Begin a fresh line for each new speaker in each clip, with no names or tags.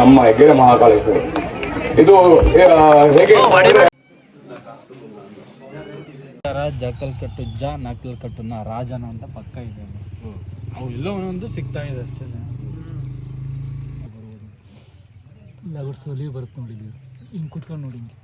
ನಮ್ಮ ಹೆಗ್ಗೆರೆ ಮಹಾಕಾಳೇಶ್ವರ. ಇದು ಹೇಗೆ
ಜಕಲ್ ಕಟ್ಟು ಜ ನಕಲ್ ಕಟ್ಟು ನ ರಾಜನ ಅಂತ ಪಕ್ಕ ಇದೆ. ಅವು ಎಲ್ಲೋ ಒಂದೊಂದು ಸಿಗ್ತಾ ಇದೆ ಅಷ್ಟೇ. ಲಗಡ್ ಸೋಲಿ ಬರುತ್ತೆ ನೋಡಿ ಇಲ್ಲಿ. ಹಿಂಗೆ ಕುತ್ಕೊಂಡು ನೋಡಿ ಹಿಂಗೆ.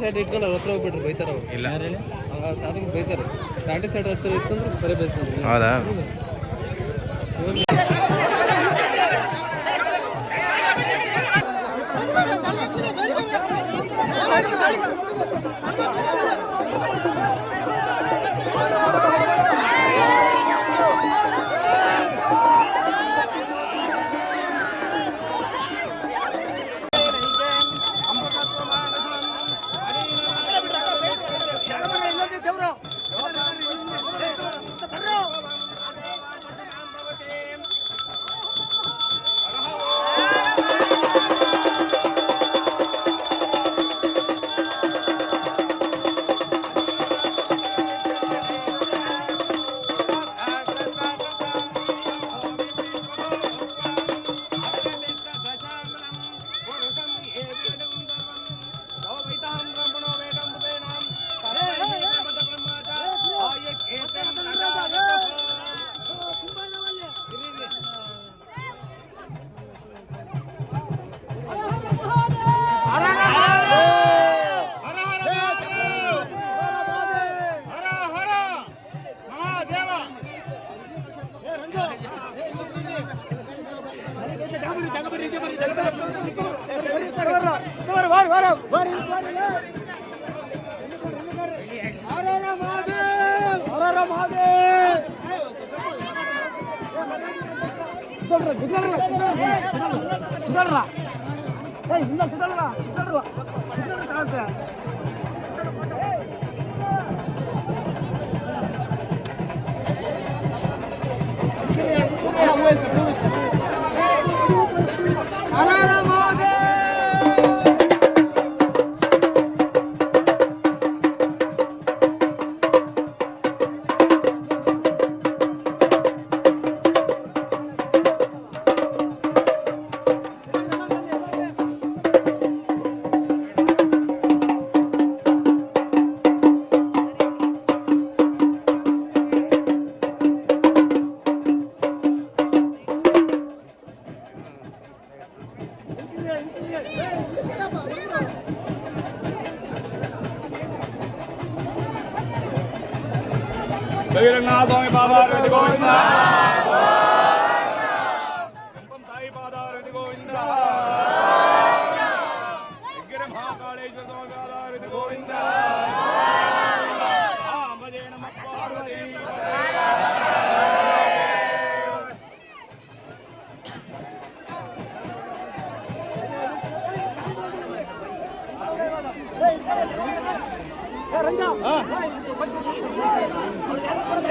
ಶರ್ಟ್ ಇಟ್ಕೊಂಡು ಅವ್ರ ಹತ್ರ ಹೋಗ್ಬಿಟ್ರು ಬೈತಾರ ಅವ್ರು.
ಇಲ್ಲ.
ಸಾಧನ ಬೈತಾರೆ. ಪ್ಯಾಂಟ್ ಶರ್ಟ್ ಹತ್ರ ಇಟ್ಕೊಂಡ್ರೆ ಬರೀ ಬೈತಾರೆ.
ಹೌದಾ.
சுதர்றா ஏய் இந்த சுதர்றா சுதர்றா சுதர்றா காட்டுறேன் Thank you. ಅನಾಥ கவிரங்கநாத சுவாமி பாபா அரவிந்த் கோவிந்தா கம்பம் சாய்
பாதா அரவிந்த் கோவிந்தா
விக்கிர மகாகாளேஸ்வர சுவாமி பாதா அரவிந்த் கோவிந்தா ராமதே நம பார்வதி ரஞ்சா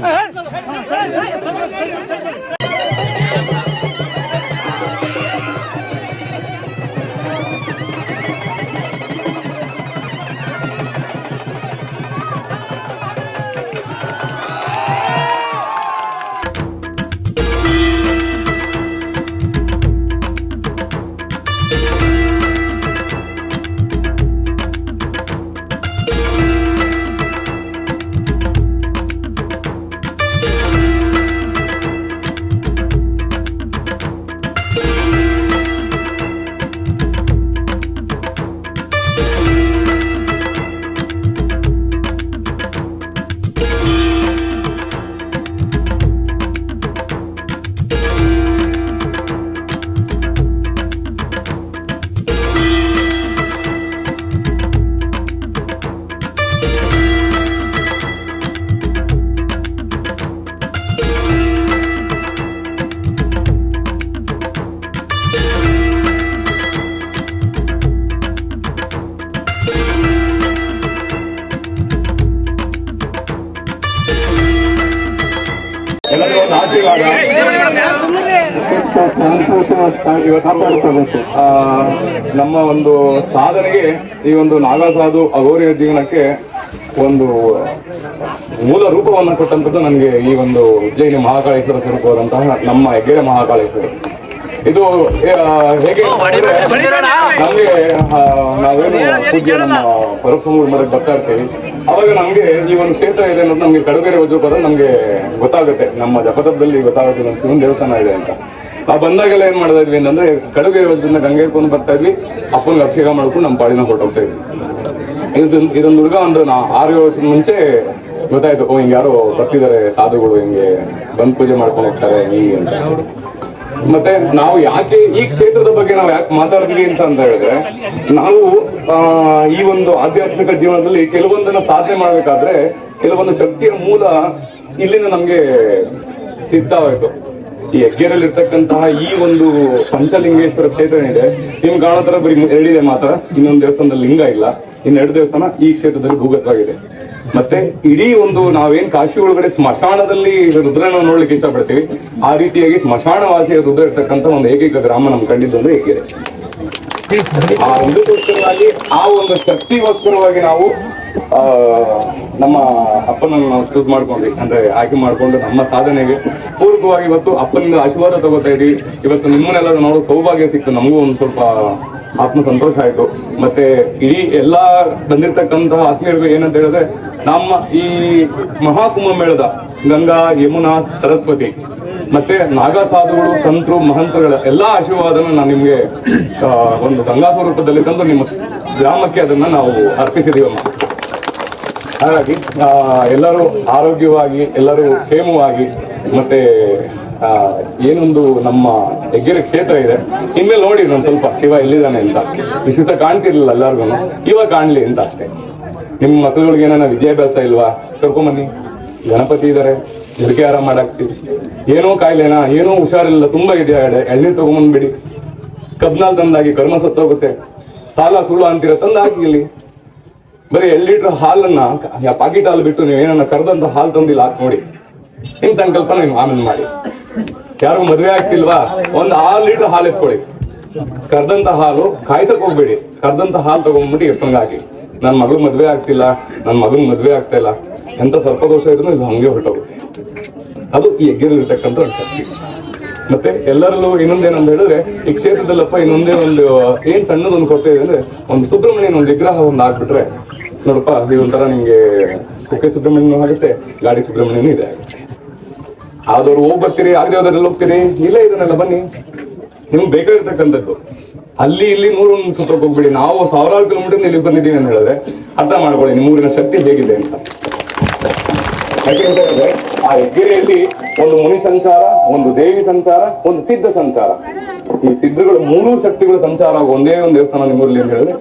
Hey! ಆ, ನಮ್ಮ ಒಂದು ಸಾಧನೆಗೆ ಈ ಒಂದು ನಾಗಸಾಧು ಅಘೋರಿಯ ಜೀವನಕ್ಕೆ ಒಂದು ಮೂಲ ರೂಪವನ್ನು ಕೊಟ್ಟಂತದ್ದು ನನಗೆ ಈ ಒಂದು ಉಜ್ಜಯಿನಿ ಮಹಾಕಾಳೇಶ್ವರ ಸ್ವರೂಪವಾದಂತಹ ನಮ್ಮ ಹೆಗ್ಗೆರೆ ಮಹಾಕಾಳೇಶ್ವರ. ಇದು ಹೇಗೆ ನಮಗೆ ನಾವೇನು ಪೂಜೆ ನಮ್ಮ ಪರಸ್ವಾಮಿ ಮರಕ್ಕೆ ಬರ್ತಾ ಇರ್ತೀವಿ. ಅವಾಗ ನಮ್ಗೆ ಈ ಒಂದು ಕ್ಷೇತ್ರ ಇದೆ ಅನ್ನೋದು ನಮ್ಗೆ ಕಡುಗೆರೆ ವಜ್ರಪದ ನಮ್ಗೆ ಗೊತ್ತಾಗುತ್ತೆ. ನಮ್ಮ ಜಪತದಲ್ಲಿ ಗೊತ್ತಾಗುತ್ತೆ ನಮ್ಮ ಶಿವನ ದೇವಸ್ಥಾನ ಇದೆ ಅಂತ. ನಾವು ಬಂದಾಗೆಲ್ಲ ಏನ್ ಮಾಡ್ತಾ ಇದ್ವಿ ಅಂತಂದ್ರೆ ಕಡುಗೆ ವಜ್ರದಿಂದ ಗಂಗೆ ಕೊಂಡು ಬರ್ತಾ ಇದ್ವಿ. ಅಪ್ಪನ ಅಭಿಷೇಕ ಮಾಡ್ಕೊಂಡು ನಮ್ಮ ಪಾಡಿನ ಹೊರಟೋಗ್ತಾ ಇದ್ವಿ. ಇದೊಂದು ಇದೊಂದು ಹುಡುಗ ಒಂದು ನಾ ಆರು ಏಳು ವರ್ಷದ ಮುಂಚೆ ಗೊತ್ತಾಯ್ತು, ಓ, ಹಿಂಗೆ ಯಾರೋ ಬರ್ತಿದ್ದಾರೆ ಸಾಧುಗಳು ಹಿಂಗೆ ಬಂದ್ ಪೂಜೆ ಮಾಡ್ಕೊಂಡು ಹೋಗ್ತಾರೆ ಹೀಗೆ ಅಂತ. ಮತ್ತೆ ನಾವು ಯಾಕೆ ಈ ಕ್ಷೇತ್ರದ ಬಗ್ಗೆ ನಾವು ಯಾಕೆ ಮಾತಾಡ್ತೀವಿ ಅಂತ ಅಂತ ಹೇಳಿದ್ರೆ, ನಾವು ಈ ಒಂದು ಆಧ್ಯಾತ್ಮಿಕ ಜೀವನದಲ್ಲಿ ಕೆಲವೊಂದನ್ನ ಸಾಧನೆ ಮಾಡ್ಬೇಕಾದ್ರೆ, ಕೆಲವೊಂದು ಶಕ್ತಿಯ ಮೂಲ ಇಲ್ಲಿಂದ ನಮ್ಗೆ ಸಿದ್ಧವಾಯ್ತು ಈ ಹೆಗ್ಗೇರಲ್ಲಿ ಇರ್ತಕ್ಕಂತಹ ಈ ಒಂದು ಪಂಚಲಿಂಗೇಶ್ವರ ಕ್ಷೇತ್ರ ಏನಿದೆ ನಿಮ್ ಕಾಣೋ ತರ ಬರೀ ಎರಡಿದೆ ಮಾತ್ರ, ಇನ್ನೊಂದು ದೇವಸ್ಥಾನದಲ್ಲಿ ಲಿಂಗ ಇಲ್ಲ. ಇನ್ನೆರಡು ದೇವಸ್ಥಾನ ಈ ಕ್ಷೇತ್ರದಲ್ಲಿ ಭೂಗತವಾಗಿದೆ. ಮತ್ತೆ ಇಡೀ ಒಂದು ನಾವೇನ್ ಕಾಶಿ ಒಳಗಡೆ ಸ್ಮಶಾನದಲ್ಲಿ ರುದ್ರನ ನೋಡ್ಲಿಕ್ಕೆ ಇಷ್ಟಪಡ್ತೀವಿ, ಆ ರೀತಿಯಾಗಿ ಸ್ಮಶಾನ ವಾಸಿಯ ರುದ್ರ ಇರ್ತಕ್ಕಂಥ ಒಂದು ಏಕೈಕ ಗ್ರಾಮ ನಮ್ ಕಂಡಿದ್ದು ಅಂದ್ರೆ ಹೆಗ್ಗೆರೆ ಆ ಒಂದು ಆ ಒಂದು ಶಕ್ತಿಗೋಸ್ಕರವಾಗಿ ನಾವು, ಆ ನಮ್ಮ ಅಪ್ಪನನ್ನು ನಾವು ಚೂಸ್ ಮಾಡ್ಕೊಂಡ್ವಿ. ಅಂದ್ರೆ ಆಯ್ಕೆ ಮಾಡಿಕೊಂಡು ನಮ್ಮ ಸಾಧನೆಗೆ ಪೂರ್ವಕವಾಗಿ ಇವತ್ತು ಅಪ್ಪನಿಂದ ಆಶೀರ್ವಾದ ತಗೋತಾ ಇವತ್ತು ನಿಮ್ಮನ್ನೆಲ್ಲ ನೋಡೋ ಸೌಭಾಗ್ಯ ಸಿಕ್ತು. ನಮಗೂ ಒಂದು ಸ್ವಲ್ಪ ಆತ್ಮ ಸಂತೋಷ ಆಯ್ತು. ಮತ್ತೆ ಇಡೀ ಎಲ್ಲಾ ಬಂದಿರ್ತಕ್ಕಂತಹ ಆತ್ಮೀಯರಿಗೂ ಏನಂತ ಹೇಳಿದ್ರೆ, ನಮ್ಮ ಈ ಮಹಾಕುಂಭ ಮೇಳದ ಗಂಗಾ, ಯಮುನಾ, ಸರಸ್ವತಿ, ಮತ್ತೆ ನಾಗಸಾಧುಗಳು, ಸಂತರು ಮಹಂತಗಳ ಎಲ್ಲಾ ಆಶೀರ್ವಾದನ ನಾನು ನಿಮ್ಗೆ ಒಂದು ಗಂಗಾ ಸ್ವರೂಪದಲ್ಲಿ ತಂದು ನಿಮ್ಮ ಗ್ರಾಮಕ್ಕೆ ಅದನ್ನ ನಾವು ಅರ್ಪಿಸಿದೀವಮ್ಮ. ಹಾಗಾಗಿ ಎಲ್ಲರೂ ಆರೋಗ್ಯವಾಗಿ, ಎಲ್ಲರೂ ಕ್ಷೇಮವಾಗಿ, ಮತ್ತೆ ಏನೊಂದು ನಮ್ಮ ಹೆಗ್ಗೆರೆ ಕ್ಷೇತ್ರ ಇದೆ. ಇನ್ಮೇಲೆ ನೋಡಿ ನಾನು ಸ್ವಲ್ಪ, ಶಿವ ಎಲ್ಲಿದ್ದಾನೆ ಅಂತ. ವಿಶೇಷ ಕಾಣ್ತಿರ್ಲಿಲ್ಲ ಎಲ್ಲರಿಗೂ ಇವಾಗ ಕಾಣ್ಲಿ ಅಂತ ಅಷ್ಟೇ. ನಿಮ್ಮ ಮಕ್ಕಳುಗಳಿಗೆ ಏನಾರ ವಿದ್ಯಾಭ್ಯಾಸ ಇಲ್ವಾ? ಕರ್ಕೊಂಬನ್ನಿ. ಗಣಪತಿ ಇದಾರೆ. ಜೊತೆಗೆ ಆರಾಮ ಮಾಡಾಕ್ಸಿ. ಏನೋ ಕಾಯಿಲೆನಾ? ಏನೋ ಹುಷಾರಿಲ್ಲ. ತುಂಬಾ ಇದೆಯಾ ಎಳ್ನೀರು ತಗೊಂಬಂದ್ಬಿಡಿ. ಕಬ್ನಾಲ್ ತಂದಾಗಿ ಕರ್ಮ ಸತ್ತೋಗುತ್ತೆ. ಸಾಲ ಸುಳ್ಳು ಅಂತೀರ ತಂದು ಹಾಕಿ ಇಲ್ಲಿ. ಬರೀ ಎರಡು ಲೀಟರ್ ಹಾಲನ್ನ ಪಾಕಿಟ್ ಹಾಲು ಬಿಟ್ಟು ನೀವು ಏನನ್ನ ಕರೆದಂತ ಹಾಲು ತಂದಿಲ್ಲ ಹಾಕಿ ನೋಡಿ. ನಿಮ್ ಸಂಕಲ್ಪ ನೀವು ಆಮೇಲೆ ಮಾಡಿ. ಯಾರು ಮದ್ವೆ ಆಗ್ತಿಲ್ವಾ? ಒಂದ್ ಆರು ಲೀಟರ್ ಹಾಲು ಎತ್ಕೊಳ್ಳಿ. ಕರ್ದಂತ ಹಾಲು ಕಾಯ್ಸಕ್ ಹೋಗ್ಬೇಡಿ. ಕರ್ದಂತ ಹಾಲು ತಗೊಂಡ್ಬಿಟ್ಟು ಎಪ್ಪಂಗ ಹಾಕಿ ನನ್ ಮಗಳು ಮದ್ವೆ ಆಗ್ತಿಲ್ಲ, ನನ್ ಮಗನ್ ಮದ್ವೆ ಆಗ್ತಾ ಇಲ್ಲ. ಎಂತ ಸ್ವಲ್ಪ ದೋಷ ಇದ್ರು ಇದು ಹಂಗೆ ಹೊರಟೋಗುತ್ತೆ. ಅದು ಈ ಯಜ್ಞದಲ್ಲಿರ್ತಕ್ಕಂಥ ಒಂದು ಶಕ್ತಿ. ಮತ್ತೆ ಎಲ್ಲರಲ್ಲೂ ಇನ್ನೊಂದೇನಂತ ಹೇಳಿದ್ರೆ, ಈ ಕ್ಷೇತ್ರದಲ್ಲಪ್ಪ ಇನ್ನೊಂದೇ ಒಂದು, ಏನ್ ಸಣ್ಣದೊಂದು ಕೊರತೆ ಇದೆ ಅಂದ್ರೆ, ಒಂದು ಸುಬ್ರಹ್ಮಣ್ಯನ ಒಂದು ವಿಗ್ರಹ ಒಂದು ಹಾಕ್ಬಿಟ್ರೆ ನೋಡಪ್ಪ ಅದು ಒಂಥರ ನಿಮ್ಗೆ ಕುಕ್ಕೆ ಸುಬ್ರಹ್ಮಣ್ಯನೂ ಆಗುತ್ತೆ, ಗಾಡಿ ಸುಬ್ರಹ್ಮಣ್ಯನೂ ಇದೆ. ಆದವ್ರು ಹೋಗ್ ಬರ್ತೀರಿ, ಆಗದೆ ಹೋದ್ರಲ್ಲಿ ಹೋಗ್ತೀರಿ, ಇಲ್ಲೇ ಇದನ್ನೆಲ್ಲ ಬನ್ನಿ. ನಿಮ್ಗೆ ಬೇಕಾಗಿರ್ತಕ್ಕಂಥದ್ದು. ಅಲ್ಲಿ ಇಲ್ಲಿ ನೂರೊಂದು ಸುತ್ತಕ್ಕೆ ಹೋಗ್ಬಿಡಿ. ನಾವು ಸಾವಿರಾರು ಕಿಲೋಮೀಟರ್ ಇಲ್ಲಿ ಬಂದಿದ್ದೀವಿ ಅಂತ ಹೇಳಿದ್ರೆ ಅರ್ಥ ಮಾಡ್ಕೊಳ್ಳಿ ನಿಮ್ಮೂರಿನ ಶಕ್ತಿ ಹೇಗಿದೆ ಅಂತ. ಯಾಕೆಂದ್ರೆ ಆ ಹೆಗ್ಗೆರೆಯಲ್ಲಿ ಒಂದು ಮುನಿ ಸಂಚಾರ, ಒಂದು ದೇವಿ ಸಂಚಾರ, ಒಂದು ಸಿದ್ಧ ಸಂಚಾರ. ಈ ಸಿದ್ಧಗಳು ಮೂರೂ ಶಕ್ತಿಗಳ ಸಂಚಾರ ಒಂದೇ ಒಂದು ದೇವಸ್ಥಾನ ನಿಮ್ಮೂರಲ್ಲಿ ಅಂತ ಹೇಳಿದ್ರೆ,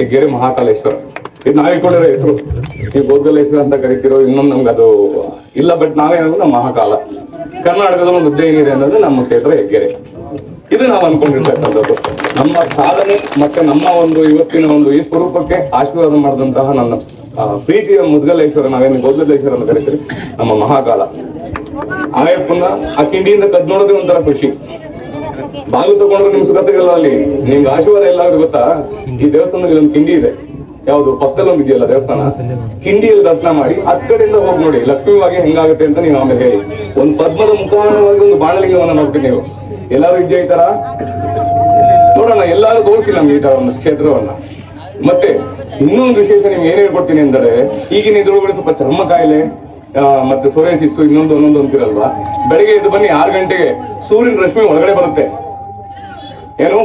ಹೆಗ್ಗೆರೆ ಮಹಾಕಾಲೇಶ್ವರ. ನಾವ್ ಇಟ್ಕೊಂಡಿರೋ ಹೆಸರು. ಈ ಗೋದ್ಗಲೇಶ್ವರ ಅಂತ ಕರಿತಿರೋ ಇನ್ನೊಂದು ನಮ್ಗೆ ಅದು ಇಲ್ಲ ಬಟ್ ನಾವೇನಂದ್ರೆ ನಮ್ಮ ಮಹಾಕಾಲ. ಕರ್ನಾಟಕದ ಒಂದು ಉಜ್ಜಯಿನಿ ಇದೆ ಅನ್ನೋದು ನಮ್ಮ ಕ್ಷೇತ್ರ ಹೆಗ್ಗೆರೆ. ಇದು ನಾವು ಅನ್ಕೊಂಡಿರ್ತಕ್ಕಂಥದ್ದು. ನಮ್ಮ ಸಾಧನೆ ಮತ್ತೆ ನಮ್ಮ ಒಂದು ಇವತ್ತಿನ ಒಂದು ಈ ಸ್ವರೂಪಕ್ಕೆ ಆಶೀರ್ವಾದ ಮಾಡಿದಂತಹ ನನ್ನ ಪ್ರೀತಿಯ ಮುದ್ಗಲೇಶ್ವರ, ನಾವೇನು ಗೋದ್ಗಲೇಶ್ವರ ಅಂತ ಕರಿತೀವಿ ನಮ್ಮ ಮಹಾಕಾಲ. ಆಯಪ್ಪನ ಆ ಕಿಂಡಿಯಿಂದ ಕದ್ ನೋಡೋದೇ ಒಂಥರ ಖುಷಿ. ಬಾಗಿಲು ತಗೊಂಡ್ರೆ ನಿಮ್ ಸುಖ ಸಿಗಲ್ಲ ಅಲ್ಲಿ. ನಿಮ್ಗೆ ಆಶೀರ್ವಾದ ಎಲ್ಲ ಗೊತ್ತಾ? ಈ ದೇವಸ್ಥಾನದಲ್ಲಿ ಒಂದು ಕಿಂಡಿ ಇದೆ. ಯಾವುದು ಪತ್ತಲಂ ಇದೆಯಲ್ಲ ದೇವಸ್ಥಾನ? ಕಿಂಡಿಯಲ್ಲಿ ದರ್ಶನ ಮಾಡಿ ಹತ್ ಕಡೆಯಿಂದ ಹೋಗಿ ನೋಡಿ ಲಕ್ಷ್ಮೀವಾಗಿ ಹೆಂಗಾಗುತ್ತೆ ಅಂತ ನೀವು ಆಮೇಲೆ ಹೇಳಿ. ಒಂದು ಪದ್ಮದ ಮುಖಾಂತರವಾಗಿ ಒಂದು ಬಾಣಲಿಂಗವನ್ನ ನೋಡ್ತೀನಿ ನೀವು. ಎಲ್ಲಾರು ಇದೆಯಾ ಈ ತರ? ನೋಡೋಣ ಎಲ್ಲಾರು ತೋರಿಸಿ ನಮ್ಗೆ ಈ ತರ ಒಂದು ಕ್ಷೇತ್ರವನ್ನ. ಮತ್ತೆ ಇನ್ನೊಂದು ವಿಶೇಷ ನಿಮ್ಗೆ ಏನ್ ಹೇಳ್ಕೊಡ್ತೀನಿ ಅಂದ್ರೆ ಈಗಿನ ಇದ್ರೊಳಗಡೆ ಸ್ವಲ್ಪ ಚರ್ಮ ಕಾಯಿಲೆ ಮತ್ತೆ ಸೊರೆಸಿಸ್ಸು ಇನ್ನೊಂದು ಒಂದೊಂದು ಅಂತಿರಲ್ವಾ? ಬೆಳಿಗ್ಗೆ ಎದ್ದು ಬನ್ನಿ ಆರು ಗಂಟೆಗೆ ಸೂರ್ಯನ ರಶ್ಮಿ ಒಳಗಡೆ ಬರುತ್ತೆ. ಏನು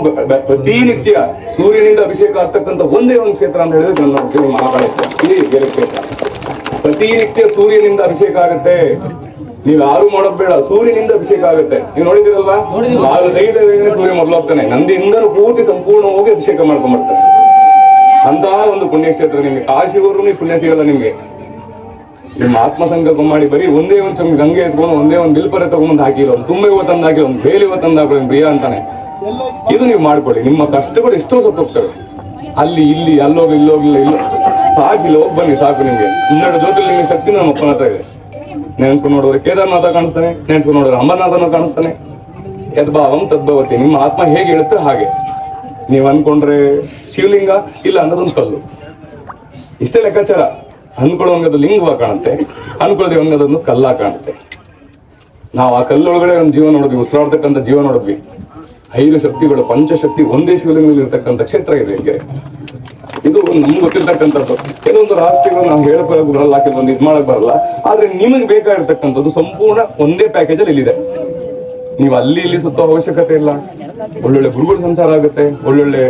ಪ್ರತಿನಿತ್ಯ ಸೂರ್ಯನಿಂದ ಅಭಿಷೇಕ ಆಗ್ತಕ್ಕಂಥ ಒಂದೇ ಒಂದು ಕ್ಷೇತ್ರ ಅಂತ ಹೇಳಿದ್ರೆ ನನ್ನ ಮಹಾಕಾಳೇಶ್ವರ ಬೇರೆ ಕ್ಷೇತ್ರ. ಪ್ರತಿನಿತ್ಯ ಸೂರ್ಯನಿಂದ ಅಭಿಷೇಕ ಆಗುತ್ತೆ. ನೀವು ಯಾರು ಮಾಡೋದ್ ಬೇಡ ಸೂರ್ಯನಿಂದ ಅಭಿಷೇಕ ಆಗುತ್ತೆ. ನೀವು ನೋಡಿದಿರಲ್ವಾ ಆರು ಐದು ಸೂರ್ಯ ಮೊದಲು ಹೋಗ್ತಾನೆ. ನಂದಿಯಿಂದನೂ ಪೂರ್ತಿ ಸಂಪೂರ್ಣ ಹೋಗಿ ಅಭಿಷೇಕ ಮಾಡ್ಕೊಂಡ್ಬರ್ತಾನೆ ಅಂತಹ ಒಂದು ಪುಣ್ಯಕ್ಷೇತ್ರ ನಿಮ್ಗೆ. ಕಾಶಿವರೆಗೂ ಪುಣ್ಯ ಸಿಗಲ್ಲ ನಿಮ್ಗೆ. ನಿಮ್ಮ ಆತ್ಮಸಂಕಲ್ಪ ಮಾಡಿ ಬರೀ ಒಂದೇ ಒಂದು ಗಂಗೆ ಎತ್ಕೊಂಡು ಒಂದೇ ಒಂದು ಬಿಲ್ಪರೆ ತಗೊಂಡ್ ಹಾಕಿಲ್ಲ ಒಂದು ತುಂಬೆ ತಂದು ಹಾಕಿ ಒಂದು ಬೇಲಿ ತಂದು ಹಾಕಿ ಪ್ರಿಯ ಅಂತಾನೆ. ಇದು ನೀವು ಮಾಡ್ಕೊಳ್ಳಿ. ನಿಮ್ಮ ಕಷ್ಟಗಳು ಎಷ್ಟೋ ಸತ್ತು ಹೋಗ್ತವೆ. ಅಲ್ಲಿ, ಇಲ್ಲಿ, ಅಲ್ಲೋಗಿ ಇಲ್ಲೋಗಿಲ್ಲ ಇಲ್ಲ ಸಾಕಿಲ್ಲ, ಹೋಗಿ ಬನ್ನಿ, ಸಾಕು ನಿಮಗೆ. ಇನ್ನೆರಡು ಜೊತೆಲಿ ನಿಮ್ಗೆ ಶಕ್ತಿ ನಮ್ಮ ಅಪ್ಪನ ಹತ್ರ ಇದೆ. ನೆನ್ಸ್ಕೊಂಡು ನೋಡಿದ್ರೆ ಕೇದಾರ್ನಾಥ ಕಾಣಿಸ್ತಾನೆ, ನೆನ್ಸ್ಕೊಂಡು ನೋಡಿದ್ರೆ ಅಂಬರನಾಥನ ಕಾಣಿಸ್ತಾನೆ. ಯದ್ಭಾವಂ ತದ್ಭವತಿ ನಿಮ್ಮ ಆತ್ಮ ಹೇಗೆ ಹೇಳುತ್ತೆ ಹಾಗೆ. ನೀವು ಅನ್ಕೊಂಡ್ರೆ ಶಿವಲಿಂಗ ಇಲ್ಲ ಅನ್ನೋದೊಂದು ಕಲ್ಲು. ಇಷ್ಟೇ ಲೆಕ್ಕಾಚಾರ. ಅನ್ಕೊಳ್ಳೋ ಅಂಗದ ಲಿಂಗವ ಕಾಣುತ್ತೆ. ಅನ್ಕೊಳ್ಳೋದೇ ಒಂದದೊಂದು ಕಲ್ಲ ಕಾಣುತ್ತೆ. ನಾವು ಆ ಕಲ್ಲೊಳಗಡೆ ಒಂದು ಜೀವನ ನೋಡಿದ್ವಿ, ಉಸಿರಾಡ್ತಕ್ಕಂಥ ಜೀವನ ನೋಡಿದ್ವಿ. ಐದು ಶಕ್ತಿಗಳು, ಪಂಚಶಕ್ತಿ ಒಂದೇ ಶಿವಲಿಂಗದಲ್ಲಿ ಇರತಕ್ಕಂಥ ಕ್ಷೇತ್ರ ಇದೆ ಹೀಗೆ. ಇದು ನಮ್ಗೆ ಗೊತ್ತಿರ್ತಕ್ಕಂಥದ್ದು. ಕೆಲವೊಂದು ರಹಸ್ಯಗಳು ನಾವು ಹೇಳ್ಕೊಳಕ್ ಬರಲ್ಲ ಕೆಲವೊಂದು ಇದ್ ಮಾಡಕ್ ಬರಲ್ಲ. ಆದ್ರೆ ನಿಮಗೆ ಬೇಕಾಗಿರ್ತಕ್ಕಂಥದ್ದು ಸಂಪೂರ್ಣ ಒಂದೇ ಪ್ಯಾಕೇಜ್ ಅಲ್ಲಿ ಇಲ್ಲಿದೆ. ನೀವು ಅಲ್ಲಿ ಇಲ್ಲಿ ಸುತ್ತ ಅವಶ್ಯಕತೆ ಇಲ್ಲ. ಒಳ್ಳೊಳ್ಳೆ ಗುರುಗಳ ಸಂಚಾರ ಆಗುತ್ತೆ, ಒಳ್ಳೊಳ್ಳೆ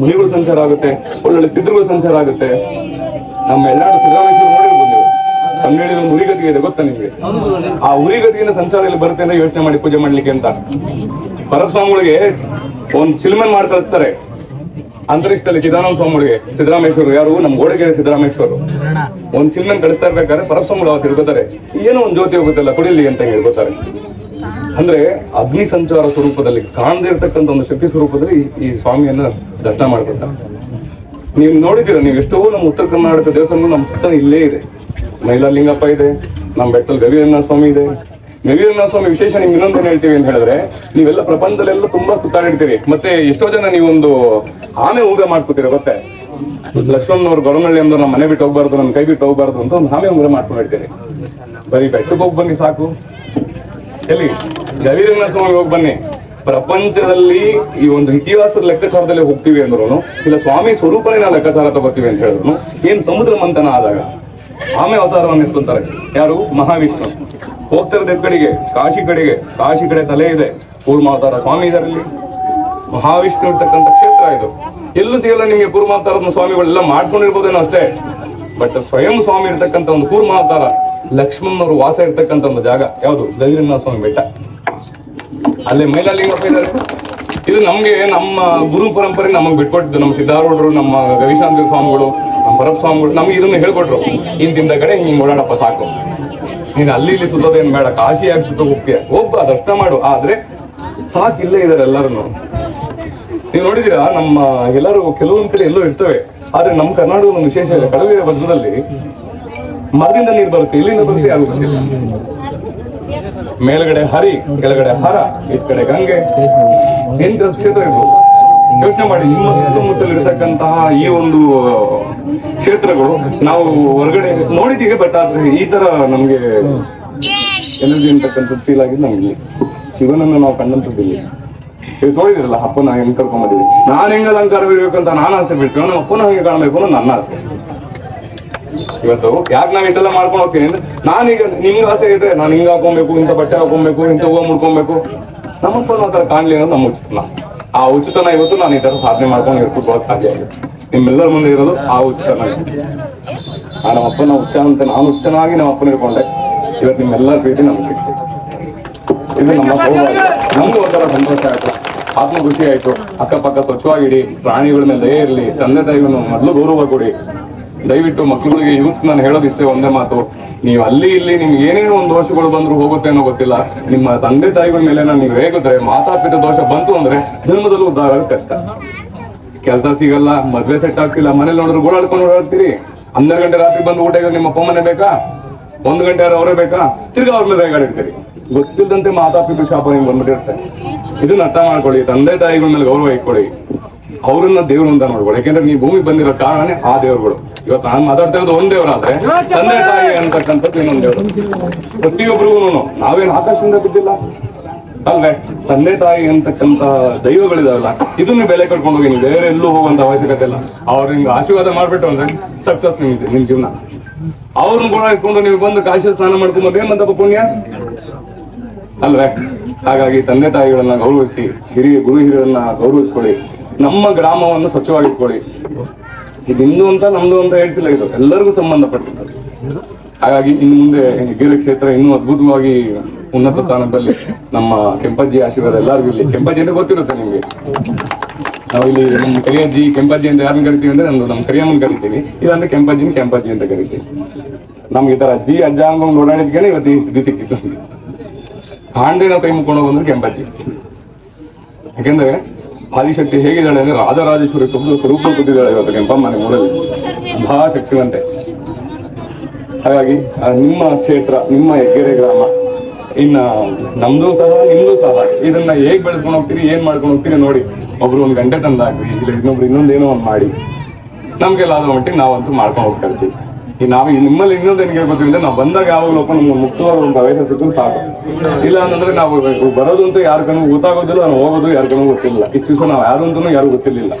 ಮುನಿಗಳ ಸಂಚಾರ ಆಗುತ್ತೆ, ಒಳ್ಳೊಳ್ಳೆ ಸಿದ್ಧರುಗಳ ಸಂಚಾರ ಆಗುತ್ತೆ. ನಮ್ಮ ಎಲ್ಲಾರು ಸಿದ್ದರಾಮೇಶ್ವರ ನೋಡಿರ್ಬೋದು ನೀವು. ಕನ್ನಡಿ ಒಂದು ಉರಿಗತಿಗೆ ಇದೆ, ಗೊತ್ತಾ ನಿಮಗೆ? ಆ ಉರಿಗತಿಯಿಂದ ಸಂಚಾರ ಇಲ್ಲಿ ಬರುತ್ತೆ ಅಂತ ಯೋಚನೆ ಮಾಡಿ ಪೂಜೆ ಮಾಡ್ಲಿಕ್ಕೆ ಅಂತ. ಪರಸ್ವಾಮಿಗಳಿಗೆ ಒಂದ್ ಚಿಲ್ಮನ್ ಮಾಡಿ ಕಳಿಸ್ತಾರೆ. ಅಂತರಿಕ್ಷದಲ್ಲಿ ಚಿದಾನಂದ ಸ್ವಾಮಿಗಳಿಗೆ ಸಿದ್ದರಾಮೇಶ್ವರ ಯಾರು? ನಮ್ಮ ಗೋಡೆಗೆರೆ ಸಿದ್ದರಾಮೇಶ್ವರು ಒಂದ್ ಚಿಲ್ಮನ್ ಕಳಿಸ್ತಾ ಇರ್ಬೇಕಾದ್ರೆ ಪರಸ್ವಾಮಿಗಳು ಅವತ್ತು ತಿಳ್ಕೊತಾರೆ ಏನೋ ಒಂದು ಜ್ಯೋತಿ ಹೋಗುತ್ತಲ್ಲ, ಕುಡಿಲಿ ಅಂತ ಹೇಳ್ಕೋತಾರೆ ಅಂದ್ರೆ ಅಗ್ನಿ ಸಂಚಾರ ಸ್ವರೂಪದಲ್ಲಿ, ಕಾಣದೇ ಒಂದು ಶಕ್ತಿ ಸ್ವರೂಪದಲ್ಲಿ ಈ- ಸ್ವಾಮಿಯನ್ನ ದರ್ಶನ ಮಾಡ್ಕೊತಾರೆ ನೀವು ನೋಡಿದ್ದೀರ, ನೀವು ಎಷ್ಟೋ ನಮ್ಮ ಉತ್ತರ ಕರ್ನಾಟಕ ದೇವಸ್ಥಾನ ನಮ್ಮ ಸುತ್ತ ಇಲ್ಲೇ ಇದೆ. ಮೈಲಾಲಿಂಗಪ್ಪ ಇದೆ, ನಮ್ಮ ಬೆಟ್ಟದಲ್ಲಿ ಗವಿರನ್ನ ಸ್ವಾಮಿ ಇದೆ. ಗವಿರಣ್ಣ ಸ್ವಾಮಿ ವಿಶೇಷ ನಿಮ್ಗೆ ಇನ್ನೊಂದು ಹೇಳ್ತೀವಿ ಅಂತ ಹೇಳಿದ್ರೆ, ನೀವೆಲ್ಲ ಪ್ರಪಂಚದಲ್ಲೆಲ್ಲ ತುಂಬಾ ಸುತ್ತಾಡಿರ್ತೀರಿ ಮತ್ತೆ ಎಷ್ಟೋ ಜನ ನೀವೊಂದು ಆಮೆ ಊಗ ಮಾಡ್ಕೋತೀರ ಗೊತ್ತೆ? ಲಕ್ಷ್ಮಣನವ್ರು ಗೊರನಹಳ್ಳಿ ಅಂದ್ರೆ ನಮ್ಮ ಮನೆ ಬಿಟ್ಟು ಹೋಗ್ಬಾರ್ದು, ನಮ್ಮ ಕೈ ಬಿಟ್ಟು ಹೋಗ್ಬಾರ್ದು ಅಂತ ಒಂದು ಆಮೆ ಊರ ಮಾಡ್ಕೊಂಡಿರ್ತೀರಿ ಬರೀ ಬೆಟ್ಟಕ್ಕೆ ಹೋಗಿ ಬನ್ನಿ ಸಾಕು. ಎಲ್ಲಿ? ಗವಿರಂಗ ಸ್ವಾಮಿ ಹೋಗಿ ಬನ್ನಿ. ಪ್ರಪಂಚದಲ್ಲಿ ಈ ಒಂದು ಇತಿಹಾಸದ ಲೆಕ್ಕಾಚಾರದಲ್ಲಿ ಹೋಗ್ತೀವಿ ಅಂದ್ರು ಇಲ್ಲ ಸ್ವಾಮಿ ಸ್ವರೂಪನೇ ನಾವು ಲೆಕ್ಕಾಚಾರ ತಗೋತೀವಿ ಅಂತ ಹೇಳಿದ್ರು ಏನ್ ಸಮುದ್ರ ಮಂಥನ ಆದಾಗ? ಆಮೆ ಅವತಾರವನ್ನು ಇಸ್ಕೊಂತಾರೆ. ಯಾರು? ಮಹಾವಿಷ್ಣು. ಹೋಗ್ತಿರೋದ್ ಕಡೆಗೆ, ಕಾಶಿ ಕಡೆಗೆ. ಕಾಶಿ ಕಡೆ ತಲೆ ಇದೆ. ಕೂರ್ಮಾವತಾರ ಸ್ವಾಮಿ ಇದರಲ್ಲಿ. ಮಹಾವಿಷ್ಣು ಇರ್ತಕ್ಕಂಥ ಕ್ಷೇತ್ರ ಇದು. ಎಲ್ಲೂ ಸಿಗಲ್ಲ ನಿಮಗೆ ಕೂರ್ಮಾವತಾರದ ಸ್ವಾಮಿಗಳೆಲ್ಲ ಮಾಡ್ಕೊಂಡಿರ್ಬೋದೇನೋ ಅಷ್ಟೇ. ಬಟ್ ಸ್ವಯಂ ಸ್ವಾಮಿ ಇರ್ತಕ್ಕಂಥ ಒಂದು ಕೂರ್ಮಾವತಾರ, ಲಕ್ಷ್ಮಣನವರು ವಾಸ ಇರ್ತಕ್ಕಂಥ ಒಂದು ಜಾಗ. ಯಾವುದು? ಗವಿರಂಗನಾಥ ಸ್ವಾಮಿ ಬೆಟ್ಟ. ಅಲ್ಲೇ ಮೈಲಾಲಿಂಗಪ್ಪ ಇದ್ದಾರೆ. ಇದು ನಮ್ಗೆ ನಮ್ಮ ಗುರು ಪರಂಪರೆ ನಮಗೆ ಬಿಟ್ಕೊಟ್ಟಿದ್ದು. ನಮ್ಮ ಸಿದ್ಧಾರೂಢರು, ನಮ್ಮ ರವಿಶಾಂತಿ ಸ್ವಾಮಿಗಳು. ಸ್ವಾಮಿಗಳು ನಮ್ಗೆ ಇದನ್ನ ಹೇಳ್ಕೊಟ್ರು. ಹಿಂದಿಂದ ಕಡೆ ಹಿಂಗೆ ಓಡಾಡಪ್ಪ ಸಾಕು. ನೀನು ಅಲ್ಲಿ ಇಲ್ಲಿ ಸುತ್ತೋದೇನು ಬೇಡ. ಕಾಶಿಯಾಗಿ ಸುತ್ತ ಹೋಗ್ತೀಯ. ಒಬ್ಬ ದರ್ಶನ ಮಾಡು. ಆದ್ರೆ ಸಾಕು ಇಲ್ಲೇ ಇದಾರೆ ಎಲ್ಲರೂ ನೀವು ನೋಡಿದೀರಾ? ನಮ್ಮ ಎಲ್ಲರೂ ಕೆಲವೊಂದ್ ಕಡೆ ಎಲ್ಲೋ ಇರ್ತವೆ. ಆದ್ರೆ ನಮ್ಮ ಕರ್ನಾಟಕದ ಒಂದು ವಿಶೇಷ ಇದೆ. ಕಡಲಿನ ಭದ್ರದಲ್ಲಿ ಮರದಿಂದ ನೀರು ಬರುತ್ತೆ. ಇಲ್ಲಿಂದ ಬರುತ್ತೆ ಯಾರು ಮೇಲ್ಗಡೆ ಹರಿ, ಕೆಳಗಡೆ ಹರ ಈ ಕಡೆ ಗಂಗೆ. ಎಂಟು ಕ್ಷೇತ್ರ ಇದು? ಯೋಚನೆ ಮಾಡಿ, ನಿಮ್ಮ ಸುತ್ತಮುತ್ತಲಿರ್ತಕ್ಕಂತಹ ಈ ಒಂದು ಕ್ಷೇತ್ರಗಳು ನಾವು ಹೊರಗಡೆ ನೋಡಿದ್ದೀವಿ ಬಟ್ ಆದ್ರೆ ಈ ತರ ನಮ್ಗೆ ಎನರ್ಜಿ ಅಂತಕ್ಕಂಥದ್ದು ಫೀಲ್ ಆಗಿದ್ದು ನಮ್ಗೆ ಶಿವನನ್ನು ನಾವು ಕಂಡಂತದ್ದಿಲ್ಲ ಇದು ನೋಡಿದಿರಲ್ಲ, ಅಪ್ಪನ ಹೆಂಗ್ ಕರ್ಕೊಂಡ್ ಬಂದಿದ್ವಿ ನಾನು ಹೆಂಗ್ ಅಲಂಕಾರ ಇರ್ಬೇಕಂತ ನಾನು ಆಸೆ ಬಿಡ್ತೀವಿ ನಮ್ಮ ಅಪ್ಪನ ಹಂಗೆ ಕಾಣಬೇಕು ಅನ್ನೋ ನನ್ನ ಆಸೆ. ಇವತ್ತು ಯಾಕೆ ನಾವು ಇಷ್ಟೆಲ್ಲ ಮಾಡ್ಕೊಂಡು ಹೋಗ್ತೀನಿ ಅಂದ್ರೆ, ನಾನೀಗ ನಿಮ್ಗೆ ಆಸೆ ಇದ್ರೆ ನಾನು ಹಿಂಗೆ ಹಾಕೊಬೇಕು ಇಂಥ ಬಟ್ಟೆ ಹಾಕೊಬೇಕು ಇಂಥ ಹೂವ ಮುಡ್ಕೊಬೇಕು. ನಮ್ಮಪ್ಪನ ಆ ಥರ ಕಾಣ್ಲಿ ಅನ್ನೋದು ನಮ್ಮ ಉಚಿತನ ಆ ಉಚಿತನ ಇವತ್ತು ನಾನು ಈ ತರ ಸಾಧನೆ ಮಾಡ್ಕೊಂಡು ಇರ್ಕೊಂಡು ಸಾಧ್ಯ ಆಗುತ್ತೆ ನಿಮ್ಮೆಲ್ಲರ ಮುಂದೆ ಇರೋದು ಆ ಉಚಿತನ ಆ ನಮ್ಮ ಅಪ್ಪನ ಉಚ್ಚ ಅಂತ ನಾನು ಉಚ್ಚನಾಗಿ ನಮ್ಮ ಅಪ್ಪನ ಇರ್ಕೊಂಡೆ ಇವತ್ತು ನಿಮ್ಮೆಲ್ಲರ ಭೇಟಿ ನಮ್ಗೆ ಸಿಕ್ತು ಇದು ನಮ್ಮ ಸೌಭಾಗ್ಯ ನಮ್ಗೆ ಒಂಥರ ಸಂತೋಷ ಆಯ್ತು. ಆತ್ಮ ಖುಷಿ ಆಯ್ತು. ಅಕ್ಕಪಕ್ಕ ಸ್ವಚ್ಛವಾಗಿಡಿ. ಪ್ರಾಣಿಗಳ ಮೇಲೆ ದಯೆ ಇರಲಿ. ತಂದೆ ತಾಯಿಗಳನ್ನು ಮೊದಲು ಗೌರವ ಕೊಡಿ. ದಯವಿಟ್ಟು ಮಕ್ಕಳಿಗೆ ಯೂಸ್ ನಾನು ಹೇಳೋದಿಷ್ಟೇ ಒಂದೇ ಮಾತು. ನೀವು ಅಲ್ಲಿ ಇಲ್ಲಿ ನಿಮ್ಗೆ ಏನೇನೋ ಒಂದು ದೋಷಗಳು ಬಂದ್ರು ಹೋಗುತ್ತೆ ಅನ್ನೋ ಗೊತ್ತಿಲ್ಲ. ನಿಮ್ಮ ತಂದೆ ತಾಯಿಗಳ ಮೇಲೆ ನೀವು ಹೇಗಿದ್ರೆ ಮಾತಾಪಿತ ದೋಷ ಬಂತು ಅಂದ್ರೆ ಜನ್ಮದಲ್ಲೂ ಉದ್ದಾರ ಕಷ್ಟ. ಕೆಲಸ ಸಿಗಲ್ಲ, ಮದ್ವೆ ಸೆಟ್ ಆಗ್ತಿಲ್ಲ, ಮನೇಲಿ ನೋಡಿದ್ರು ಓಡಾಡ್ಕೊಂಡು ಓಡಾಡ್ತೀರಿ. ಹನ್ನೆರಡು ಗಂಟೆ ರಾತ್ರಿ ಬಂದು ಊಟ ನಿಮ್ಮ ಅಪ್ಪ ಮನೆ ಬೇಕಾ? ಒಂದು ಗಂಟೆ ಅವರೇ ಬೇಕಾ? ತಿರ್ಗಾ ಅವ್ರ ಮೇಲೆ ರೇಗಾಡಿರ್ತೀರಿ ಗೊತ್ತಿಲ್ಲದಂತೆ ಮಾತಾಪಿತ ಶಾಪ ನಿಮ್ಗೆ ಬಂದ್ಬಿಟ್ಟಿರ್ತಾರೆ ಇದನ್ನ ಅರ್ಥ ಮಾಡ್ಕೊಳ್ಳಿ, ತಂದೆ ತಾಯಿಗಳ ಮೇಲೆ ಗೌರವ ಇಟ್ಕೊಳ್ಳಿ. ಅವ್ರನ್ನ ದೇವ್ರು ಅಂತ ನೋಡ್ಬೋದು. ಯಾಕಂದ್ರೆ ನೀವು ಭೂಮಿ ಬಂದಿರೋ ಕಾರಣನೇ ಆ ದೇವ್ರುಗಳು. ಇವತ್ತು ನಾನು ಮಾತಾಡ್ತಾ ಇರೋದು ಒಂದ್ ದೇವರಾದ್ರೆ ತಂದೆ ತಾಯಿ ಅಂತಕ್ಕಂಥದ್ದು ಇನ್ನೊಂದ್ ದೇವರು. ಪ್ರತಿಯೊಬ್ಬರಿಗೂ ನಾವೇನು ಆಕಾಶದಿಂದ ಬಿದ್ದಿಲ್ಲ? ಅಲ್ವೇ? ತಂದೆ ತಾಯಿ ಅಂತಕ್ಕಂತ ದೈವಗಳಿದಾವಲ್ಲ ಇದನ್ನ ಬೆಲೆ ಕಟ್ಕೊಂಡು ಹೋಗಿ ನೀವು ಬೇರೆ ಎಲ್ಲೂ ಹೋಗುವಂತ ಅವಶ್ಯಕತೆ ಇಲ್ಲ. ಅವ್ರ ನಿಮ್ಗೆ ಆಶೀರ್ವಾದ ಮಾಡ್ಬಿಟ್ಟು ಅಂದ್ರೆ ಸಕ್ಸಸ್ ನಿಮ್ ನಿಮ್ ಜೀವನ. ಅವ್ರನ್ನ ಗುಣಾಯಿಸ್ಕೊಂಡು ನೀವು ಬಂದು ಕಾಶಿ ಸ್ನಾನ ಮಾಡ್ಕೊಂಡ್ರೆ ಏನ್ ಬಂದಪ್ಪ ಪುಣ್ಯ? ಅಲ್ವೇ? ಹಾಗಾಗಿ ತಂದೆ ತಾಯಿಗಳನ್ನ ಗೌರವಿಸಿ ಹಿರಿಯ ಗುರು ಹಿರಿಯರನ್ನ ಗೌರವಿಸ್ಕೊಳ್ಳಿ. ನಮ್ಮ ಗ್ರಾಮವನ್ನು ಸ್ವಚ್ಛವಾಗಿಟ್ಕೊಳ್ಳಿ. ಇದು ನಿಮ್ದು ಅಂತ, ನಮ್ದು ಅಂತ ಹೇಳ್ತಿಲ್ಲ ಇದು. ಎಲ್ಲರಿಗೂ ಸಂಬಂಧಪಟ್ಟಿದ್ದು. ಹಾಗಾಗಿ ಇನ್ನು ಮುಂದೆ ಹೆಗ್ಗೆರೆ ಕ್ಷೇತ್ರ ಇನ್ನೂ ಅದ್ಭುತವಾಗಿ ಉನ್ನತ ಸ್ಥಾನದಲ್ಲಿ ನಮ್ಮ ಕೆಂಪಜ್ಜಿ ಆಶೀರ್ವಾದ ಎಲ್ಲರಿಗೂ ಇಲ್ಲಿ ಕೆಂಪಜ್ಜಿ ಅಂತ ಗೊತ್ತಿರುತ್ತೆ ನಿಮಗೆ. ನಾವು ಇಲ್ಲಿ ನಮ್ಮ ಕರಿಯಜ್ಜಿ ಕೆಂಪಜ್ಜಿ ಅಂತ ಯಾರನ್ನ ಕರಿತೀವಿ ಅಂದ್ರೆ ನಮ್ದು ನಮ್ಮ ಕರಿಯಮ್ಮನ್ ಕರಿತೀವಿ ಇದಂದ್ರೆ ಕೆಂಪಜ್ಜಿನ ಕೆಂಪಜ್ಜಿ ಅಂತ ಕರಿತೀವಿ ನಮ್ಗೆ ಈ ತರ ಅಜ್ಜಿ, ಅಜ್ಜ ಅನ್ಕೊಂಡು ಓಡಾಡಿದ್ಕೆ ಇವತ್ತು ಈ ಸ್ಥಿತಿ ಸಿಕ್ಕಿತ್ತು. ಕಾಂಡೆ ಕೈ ಮುಕ್ಕೊಂಡು ಹೋಗೋದು ಕೆಂಪಜ್ಜಿ. ಯಾಕೆಂದ್ರೆ ಆದಿಶಕ್ತಿ ಹೇಗಿದ್ದಾಳೆ ಅಂದ್ರೆ ರಾಜರಾಜೇಶ್ವರಿ ಸ್ವಲ್ಪ ಸ್ವರೂಪ ಕೊಟ್ಟಿದ್ದಾಳೆ ಇವತ್ತು ಕೆಂಪಮ್ಮನೆ ಮೂಡಲ್ಲಿ. ಮಹಾ ಶಕ್ತಿವಂತೆ ಹಾಗಾಗಿ ನಿಮ್ಮ ಕ್ಷೇತ್ರ, ನಿಮ್ಮ ಹೆಗ್ಗೆರೆ ಗ್ರಾಮ, ಇನ್ನ ನಮ್ದು ಸಹ, ನಿಮ್ದು ಸಹ, ಇದನ್ನ ಹೇಗ್ ಬೆಳೆಸ್ಕೊಂಡು ಹೋಗ್ತೀರಿ, ಏನ್ ಮಾಡ್ಕೊಂಡು ಹೋಗ್ತೀರಿ ನೋಡಿ ಒಬ್ರು ಒಂದ್ ಗಂಟೆ ತಂದಾಗ್ರಿ ಇಲ್ಲ ಇನ್ನೊಬ್ರು ಇನ್ನೊಂದೇನೋ ಒಂದ್ ಮಾಡಿ. ನಮ್ಗೆಲ್ಲ ಆದ ಮಟ್ಟಿಗೆ ನಾವಂತೂ ಮಾಡ್ಕೊಂಡು ಹೋಗ್ತಾ ಇರ್ತೀವಿ. ನಾವು ನಿಮ್ಮಲ್ಲಿ ಇನ್ನೊಂದು ಏನ್ ಕೇಳ್ಕೊತೀವಿ ನಾವು ಬಂದಾಗ ಯಾವಾಗಲೂ ನಮ್ಗೆ ಮುಕ್ತವಾದ ಒಂದು ಸಿಕ್ಕರು ಸಾಕು. ಇಲ್ಲ ಅಂತಂದ್ರೆ ನಾವು ಬರೋದು ಅಂತ ಯಾರ ಕಣ್ಣು ಗೊತ್ತಾಗೋದಿಲ್ಲ, ನಾವು ಹೋಗೋದು ಯಾರ ಕಣ್ಣು ಗೊತ್ತಿಲ್ಲ. ಇಷ್ಟು ದಿವಸ ನಾವು ಯಾರು ಅಂತಲೂ ಯಾರು ಗೊತ್ತಿರಲಿಲ್ಲ.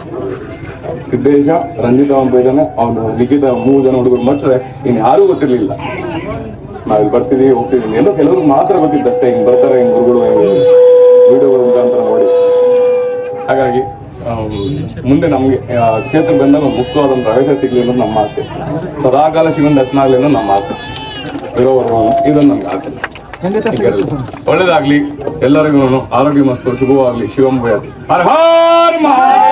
ಸಿದ್ದೇಶ, ರಂಜಿತ ಅಂತ ಇದ್ದಾನೆ ಅವನು ಲಿಖಿತ ಮೂರು ಜನ ಹುಡುಗರು ಮಾತ್ರ ಇನ್ ಯಾರೂ ಗೊತ್ತಿರಲಿಲ್ಲ. ನಾವ್ ಇಲ್ಲಿ ಬರ್ತೀವಿ ಹೋಗ್ತಿದೀವಿ. ಎಲ್ಲೋ ಕೆಲವರು ಮಾತ್ರ ಗೊತ್ತಿದ್ದಷ್ಟೇ, ಹಿಂಗ್ ಬರ್ತಾರೆ, ಹಿಂಗ್ ಗುರುಗಳು ವಿಡಿಯೋಗಳು ಮುಖಾಂತರ ನೋಡಿ. ಹಾಗಾಗಿ ಮುಂದೆ ನಮಗೆ ಕ್ಷೇತ್ರ ಬಂದಾಗ ಮುಕ್ತವಾದ ಒಂದು ಪ್ರವೇಶ ಸಿಗಲಿ ಅನ್ನೋದು ನಮ್ಮ ಆಸೆ. ಸದಾಕಾಲ ಶಿವನ ದರ್ಶನ ಆಗಲಿ ಅನ್ನೋದು ನಮ್ಮ ಆಸೆ. ಇರೋವರೆಗೂ ಇದೊಂದು ನಮ್ಗೆ ಆಸೆ. ಒಳ್ಳೇದಾಗ್ಲಿ ಎಲ್ಲರಿಗೂ ಆರೋಗ್ಯ ಮಸ್ತು ಶುಭವಾಗ್ಲಿ ಶಿವಂಭಯ ಹರ ಹರ ಮಹಾದೇವ.